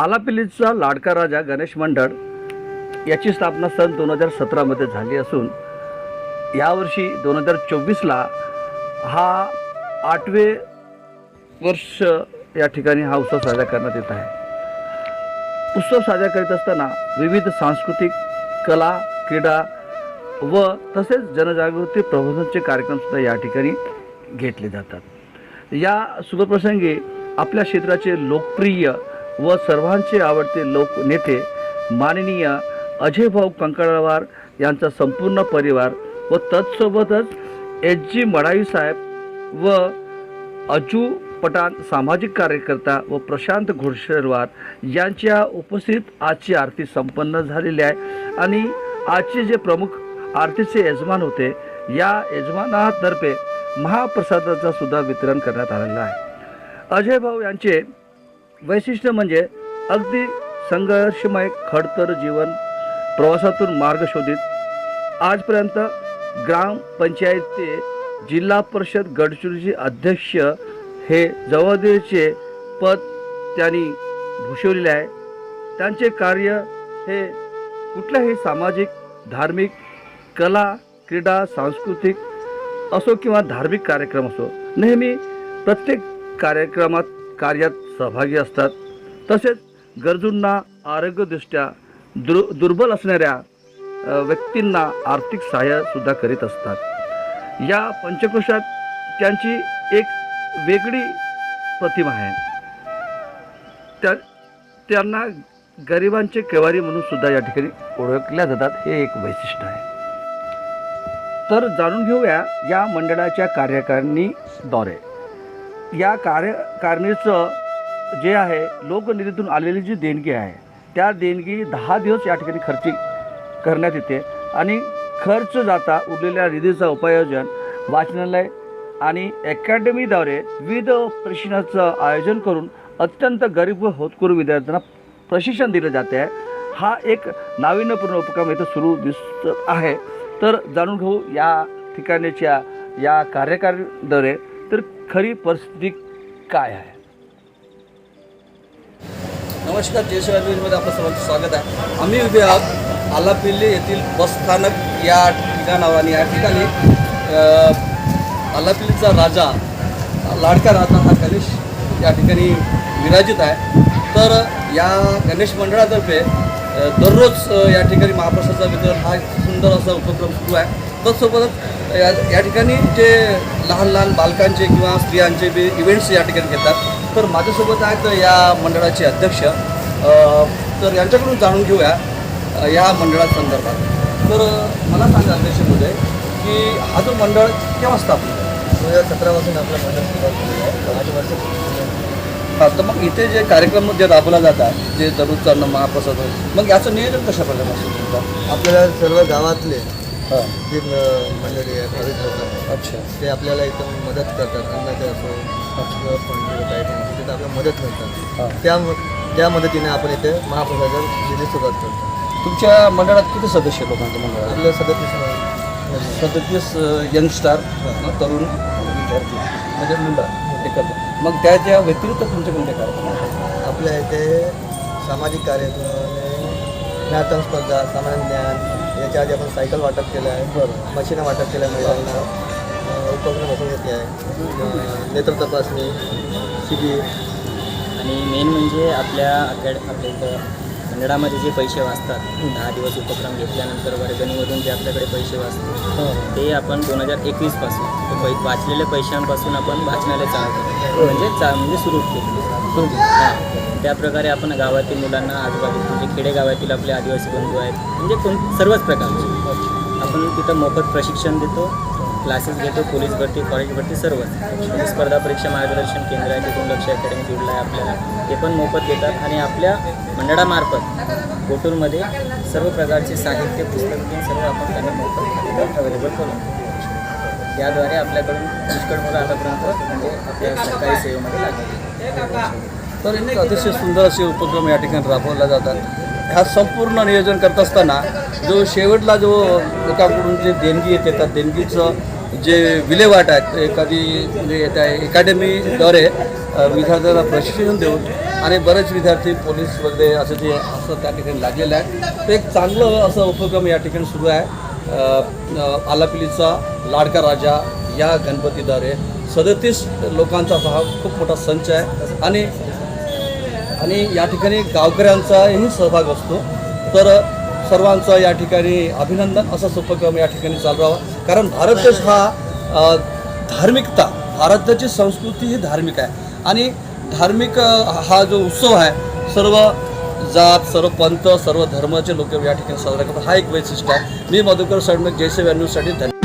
आलापिल्लीचा लाडका राजा गणेश मंडळ याची स्थापना सन दोन हजार सतरामध्ये झाली असून यावर्षी दोन हजार चोवीसला हा आठवे वर्ष या ठिकाणी हा उत्सव साजरा करण्यात येत आहे. उत्सव साजरा करीत असताना विविध सांस्कृतिक कला क्रीडा व तसेच जनजागृती प्रबोधनचे कार्यक्रमसुद्धा या ठिकाणी घेतले जातात. या शुभप्रसंगी आपल्या क्षेत्राचे लोकप्रिय व सर्वांचे आवडते लोकनेते माननीय अजयभाऊ कंकळवार यांचा संपूर्ण परिवार व तत्सोबतच एच जी मडाई साहेब व अजू पठाण सामाजिक कार्यकर्ता व प्रशांत घोडशेरवार यांच्या उपस्थित आजची आरती संपन्न झालेली आहे. आणि आजचे जे प्रमुख आरतीचे यजमान होते या यजमानातर्फे महाप्रसादाचा सुद्धा वितरण करण्यात आलेलं आहे. अजय भाऊ यांचे वैशिष्ट्य म्हणजे अगदी संघर्षमय खडतर जीवन प्रवासातून मार्ग शोधित. आजपर्यंत ग्रामपंचायतचे जिल्हा परिषद गडचिरोलीचे अध्यक्ष हे जवळचे पद त्यांनी भूषवलेले आहे. त्यांचे कार्य हे कुठल्याही सामाजिक धार्मिक कला क्रीडा सांस्कृतिक असो किंवा धार्मिक कार्यक्रम असो नेहमी प्रत्येक कार्यक्रमात कार्यात सहभागी असतात. तसेच गरजूंना आरोग्यदृष्ट्या दुर दुर्बल असणाऱ्या व्यक्तींना आर्थिक सहाय्यसुद्धा करीत असतात. या पंचकोशात त्यांची एक वेगळी प्रतिमा आहे. त्या त्यांना गरिबांचे केवारी म्हणून सुद्धा या ठिकाणी ओळखल्या जातात. हे एक वैशिष्ट्य आहे. तर जाणून घेऊया या मंडळाच्या कार्यकारिणीद्वारे. या कार्यकारिणीचं जे आहे लोकनिधीतून आलेली जी देणगी आहे त्या देणगी दहा दिवस या ठिकाणी खर्ची करण्यात येते. आणि खर्च जाता उरलेल्या निधीचं उपयोजन वाचनालय आणि अकॅडमीद्वारे विविध प्रशिक्षणाचं आयोजन करून अत्यंत गरीब व होतकरू विद्यार्थ्यांना प्रशिक्षण दिलं जाते आहे. हा एक नाविन्यपूर्ण उपक्रम इथं सुरू दिसत आहे. तर जाणून घेऊ या ठिकाणीच्या या कार्यकारीद्वारे तर खरी परिस्थिती काय आहे? नमस्कार जयशिवाय न्यूजमध्ये आपलं सर्वांचं स्वागत आहे. आम्ही उभे आहोत आलापिल्ली येथील बसस्थानक या ठिकाणावर. आणि या ठिकाणी आलापिल्लीचा राजा लाडका राजा हा गणेश या ठिकाणी विराजित आहे. तर या गणेश मंडळातर्फे दररोज या ठिकाणी महाप्रसादाचा वितरण हा सुंदर असा उपक्रम सुरू आहे. तत्सोबतच या या ठिकाणी जे लहान लहान बालकांचे किंवा स्त्रियांचे बी इव्हेंट्स या ठिकाणी घेतात. तर माझ्यासोबत आहेत या मंडळाचे अध्यक्ष तर यांच्याकडून जाणून घेऊया या मंडळासंदर्भात तर मला सांगा अध्यक्ष महोदय की हा जो मंडळ केव्हा स्थापन? दोन हजार सतरापासून आपलं मंडळ सुरुवात केलेलं आहे वर्ष हा तर मग इथे जे कार्यक्रम जे राबवला जातात जे दररोजचा महाप्रसाद मग याचं नियोजन कशा प्रकारे असतं तुमचं? आपल्याला सर्व गावातले जे मंडळी आहे आहे अच्छा. ते आपल्याला इथं मदत करतात अन्नाचे असो काही पण असो तिथं आपल्याला मदत मिळतात. हां. त्या त्या मदतीने आपण इथे महाप्रसादाची दिली सुरुवात करतो. तुमच्या मंडळात किती सदस्य लोकांच्या मंडळात? आपलं सदतीस सदतीस यंगस्टार तरुण विद्यार्थी म्हणजे मुलं एकत्र. मग त्याच्या व्यतिरिक्त तुमचे कोणते कार्यक्रम? आपल्या इथे सामाजिक कार्य ज्ञातन स्पर्धा सामान्य ज्ञान याच्या आधी आपण सायकल वाटप केलं आहे. मशीनं वाटप केल्या महिलांना. उपक्रम बसून घेतले आहे. नेत्र तपासणी शिबिर. आणि मेन म्हणजे आपल्या अकॅड आपल्या इथं मंडळामध्ये जे पैसे वाचतात दहा दिवस उपक्रम घेतल्यानंतर वर्गणीमधून जे आपल्याकडे पैसे वाचतात ते आपण दोन हजार एकवीसपासून ते पै वाचलेल्या पैशांपासून आपण वाचनालय चालू केलं म्हणजे चा म्हणजे सुरू केली. त्याप्रकारे आपण गावातील मुलांना आजूबाजू म्हणजे खेडेगावातील आपले आदिवासी बंधू आहेत म्हणजे कोण सर्वच प्रकारचे. आपण तिथं मोफत प्रशिक्षण देतो क्लासेस घेतो पोलीस भरती कॉलेज भरती सर्वच. म्हणजे स्पर्धा परीक्षा मार्गदर्शन केंद्र आहे तिथून लक्ष अकॅडमी जोडलं आहे आपल्याला. ते पण मोफत देतात आणि आपल्या मंडळामार्फत कोटूरमध्ये सर्व प्रकारचे साहित्य पुस्तक ते सर्व आपण त्यांना मोफत अवेलेबल करून याद्वारे आपल्याकडून पुष्कळ मुलं आतापर्यंत म्हणजे आपल्या सरकारी सेवेमध्ये लागली तर एक अतिशय सुंदर असे उपक्रम या ठिकाणी राबवला जातात ह्या संपूर्ण नियोजन करत असताना जो शेवटला जो लोकांकडून जे देणगी येते त्या देणगीचं जे विल्हेवाट आहेत एखादी म्हणजे त्या अकॅडमीद्वारे विद्यार्थ्याला विद्यार्थ्यांना प्रशिक्षण देऊन आणि बरेच विद्यार्थी पोलीस वगैरे असं जे असं त्या ठिकाणी लागलेलं आहे. ते एक चांगलं असं उपक्रम या ठिकाणी सुरू आहे. आलापिलीचा लाडका राजा या गणपतीद्वारे सदतीस लोकांचा हा खूप मोठा संच आहे. आणि आणि या ठिकाणी गावकऱ्यांचाही सहभाग असतो. तर सर्वांचं या ठिकाणी अभिनंदन. असाच उपक्रम या ठिकाणी चालू राहावा. कारण भारत देश हा धार्मिकता भारताची संस्कृती ही धार्मिक आहे. आणि धार्मिक हा जो उत्सव आहे सर्व जात सर्व पंत सर्व धर्माचे लोक या ठिकाणी साजरा करतात. हा एक वैशिष्ट्य आहे. मी मधुकर सडणक जयसे व्हॅन्यूसाठी धन्यवाद.